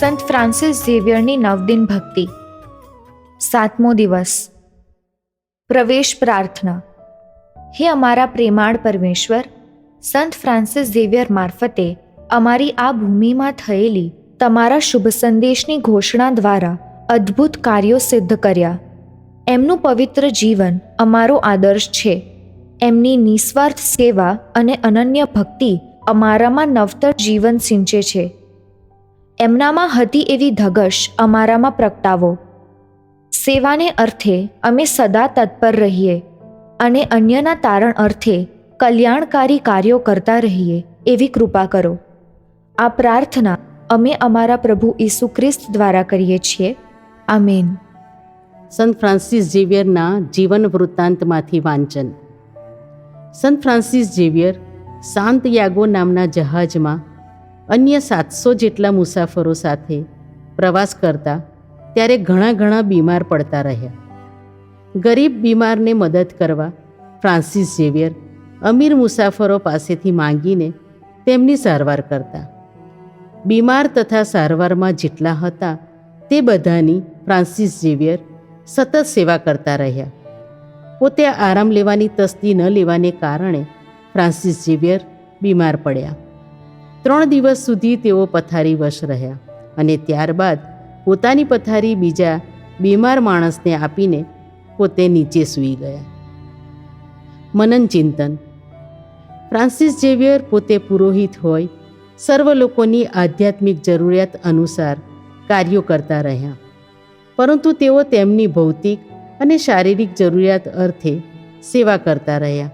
સંત ફ્રાન્સિસ ઝેવિયરની નવદિન ભક્તિ. સાતમો દિવસ. પ્રવેશ પ્રાર્થના. હે અમારા પ્રેમાળ પરમેશ્વર, સંત ફ્રાન્સિસ ઝેવિયર મારફતે અમારી આ ભૂમિમાં થયેલી તમારા શુભ સંદેશની ઘોષણા દ્વારા અદ્ભુત કાર્યો સિદ્ધ કર્યા. એમનું પવિત્ર જીવન અમારો આદર્શ છે. એમની નિસ્વાર્થ સેવા અને અનન્ય ભક્તિ અમારામાં નવતર જીવન સિંચે છે. એમનામાં હતી એવી ધગશ અમારામાં પ્રગટાવો. સેવાને અર્થે અમે સદા તત્પર રહીએ અને અન્યના તારણ અર્થે કલ્યાણકારી કાર્યો કરતા રહીએ એવી કૃપા કરો. આ પ્રાર્થના અમે અમારા પ્રભુ ઈસુ ખ્રિસ્ત દ્વારા કરીએ છીએ. આમેન. સંત ફ્રાન્સિસ ઝેવિયરના જીવન વૃત્તાંતમાંથી વાંચન. સંત ફ્રાન્સિસ ઝેવિયર શાંત યાગો નામના જહાજમાં અન્ય સાતસો જેટલા મુસાફરો સાથે પ્રવાસ કરતા ત્યારે ઘણા ઘણા બીમાર પડતા રહ્યા. ગરીબ બીમારને મદદ કરવા ફ્રાન્સિસ ઝેવિયર અમીર મુસાફરો પાસેથી માંગીને તેમની સારવાર કરતા. બીમાર તથા સારવારમાં જેટલા હતા તે બધાની ફ્રાન્સિસ ઝેવિયર સતત સેવા કરતા રહ્યા. પોતે આરામ લેવાની તસ્દી ન લેવાને કારણે ફ્રાન્સિસ ઝેવિયર બીમાર પડ્યા. ત્રણ દિવસ સુધી તેઓ પથારીવશ રહ્યા અને ત્યારબાદ પોતાની પથારી બીજા બીમાર માણસને આપીને પોતે નીચે સૂઈ ગયા. મનન ચિંતન. ફ્રાન્સિસ ઝેવિયર પોતે પુરોહિત હોય, સર્વ લોકોની આધ્યાત્મિક જરૂરિયાત અનુસાર કાર્યો કરતા રહ્યા. પરંતુ તેઓ તેમની ભૌતિક અને શારીરિક જરૂરિયાત અર્થે સેવા કરતા રહ્યા.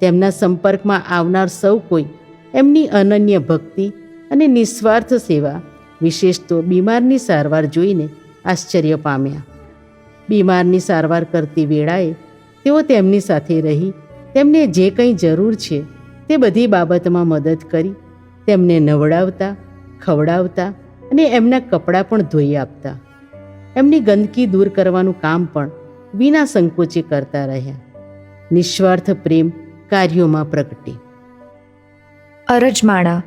તેમના સંપર્કમાં આવનાર સૌ કોઈ એમની અનન્ય ભક્તિ અને નિસ્વાર્થ સેવા, વિશેષ તો બીમારની સારવાર જોઈને આશ્ચર્ય પામ્યા. બીમારની સારવાર કરતી વેળાએ તેઓ તેમની સાથે રહી, તેમને જે કંઈ જરૂર છે તે બધી બાબતમાં મદદ કરી, તેમને નવડાવતા, ખવડાવતા અને એમના કપડાં પણ ધોઈ આપતા. એમની ગંદકી દૂર કરવાનું કામ પણ વિના સંકોચે કરતા રહ્યા. નિસ્વાર્થ પ્રેમ કાર્યોમાં પ્રગટે. અરજમાળા.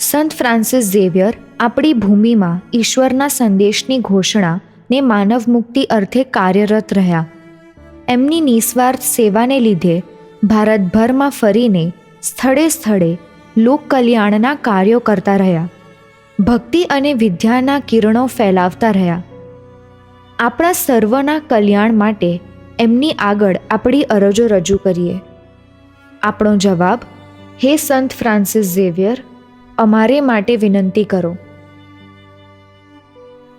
સંત ફ્રાન્સિસ ઝેવિયર આપણી ભૂમિમાં ઈશ્વરના સંદેશની ઘોષણા ને માનવ મુક્તિ અર્થે કાર્યરત રહ્યા. એમની નિસ્વાર્થ સેવાને લીધે ભારતભરમાં ફરીને સ્થળે સ્થળે લોક કલ્યાણના કાર્યો કરતા રહ્યા. ભક્તિ અને વિદ્યાના કિરણો ફેલાવતા રહ્યા. આપણા સર્વના કલ્યાણ માટે એમની આગળ આપણી અરજો રજૂ કરીએ. આપણો જવાબ હે સંત ફ્રાન્સિસ ઝેવિયર, અમારે માટે વિનંતી કરો.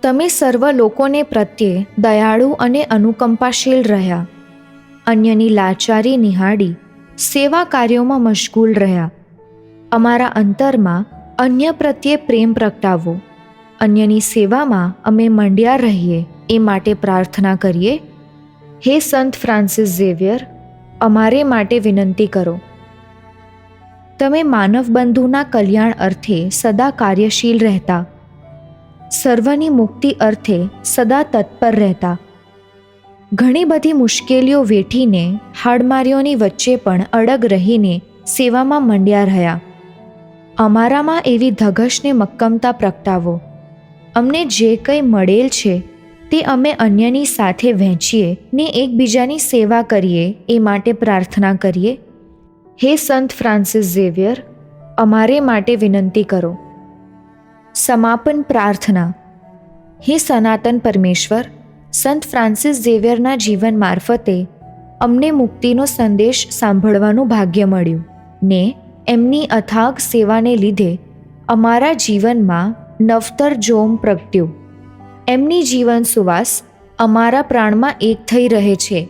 તમે સર્વ લોકોને પ્રત્યે દયાળુ અને અનુકંપાશીલ રહ્યા. અન્યની લાચારી નિહાળી સેવા કાર્યોમાં મશગુલ રહ્યા. અમારા અંતરમાં અન્ય પ્રત્યે પ્રેમ પ્રગટાવો. અન્યની સેવામાં અમે મંડ્યા રહીએ, એ માટે પ્રાર્થના કરીએ. હે સંત ફ્રાન્સિસ ઝેવિયર, અમારે માટે વિનંતી કરો. તમે માનવ બંધુના કલ્યાણ અર્થે સદા કાર્યશીલ રહેતા. સર્વની મુક્તિ અર્થે સદા તત્પર રહેતા. ઘણી બધી મુશ્કેલીઓ વેઠીને હાડમારીઓની વચ્ચે પણ અડગ રહીને સેવામાં મંડ્યા રહ્યા. અમારામાં એવી ધગશને મક્કમતા પ્રગટાવો. અમને જે કંઈ મળેલ છે, તે અમે અન્યની સાથે વહેંચીએ ને એકબીજાની સેવા કરીએ એ માટે પ્રાર્થના કરીએ. હે સંત ફ્રાન્સિસ ઝેવિયર, અમારે માટે વિનંતી કરો. સમાપન પ્રાર્થના. હે સનાતન પરમેશ્વર, સંત ફ્રાન્સિસ ઝેવિયરના જીવન મારફતે અમને મુક્તિનો સંદેશ સાંભળવાનું ભાગ્ય મળ્યું. ને એમની અથાગ સેવાને લીધે અમારા જીવનમાં નવતર જોમ પ્રગટ્યું. એમની જીવન સુવાસ અમારા પ્રાણમાં એક થઈ રહે છે.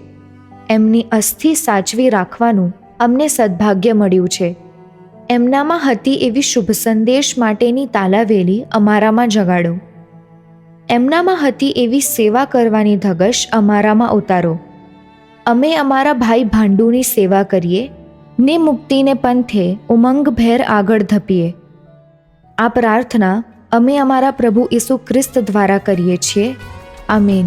એમની અસ્થિ સાચવી રાખવાનું અમને સદભાગ્ય મળ્યું છે. એમનામાં હતી એવી શુભ સંદેશ માટેની તાલાવેલી અમારામાં જગાડો. એમનામાં હતી એવી સેવા કરવાની ધગશ અમારામાં ઉતારો. અમે અમારા ભાઈ ભાંડુની સેવા કરીએ, ને મુક્તિને પંથે ઉમંગભેર આગળ ધપીએ. આ પ્રાર્થના અમે અમારા પ્રભુ ઈસુ ખ્રિસ્ત દ્વારા કરીએ છીએ. આમીન.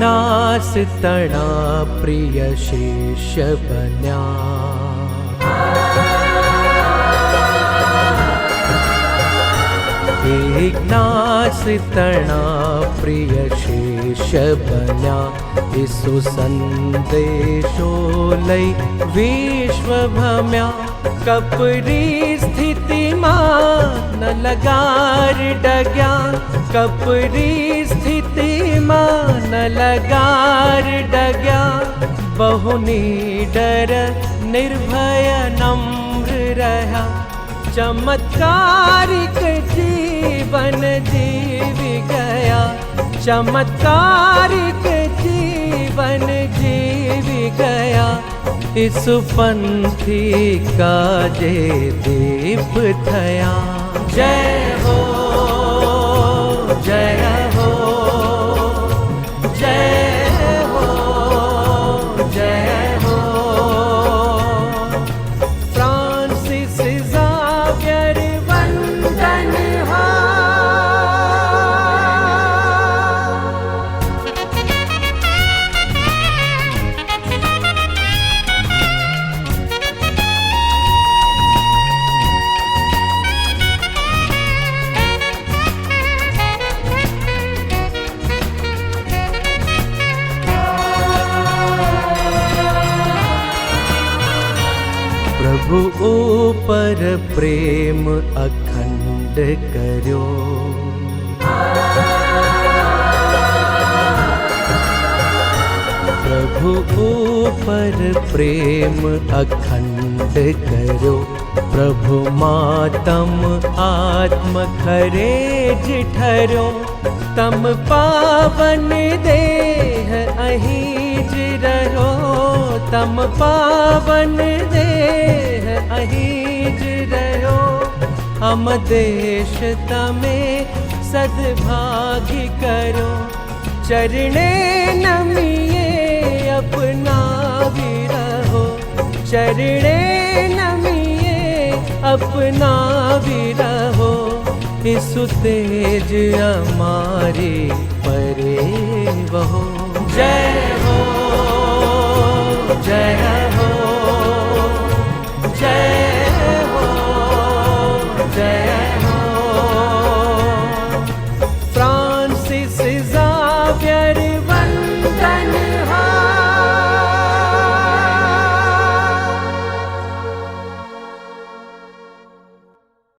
णा प्रिय शेशपया ना प्रिय शेशपया वि सुसन्देशोलै विश्वभम्या। कपरी स्थितिमा न लगार डग्या। कपरी સ્થિતિમાં ન લગાર ડગ્યા બહુ નિડર નિર્ભય નમ્ર રહ્યા ચમત્કારિક જીવન જીવી ગયા चमत्कारिक जीवन जीवी गया इस पंथी का जे दीप थया जय हो जय हो जय પ્રેમ અખંડ કર્યો પ્રભુ ઉપર પ્રેમ અખંડ કર્યો પ્રભુ માતમ આત્મ ખરે જ ઠરો તમ પાવન દેહ અહીં જ રહો તમ પાવન દેહ અહીં જ રહો અમ દેશ તમે સદભાગી કરો ચરણે નમીએ અપનાવી રહો ચરણે ઈસુ તેજ અમારી પરે વહો જય હો જય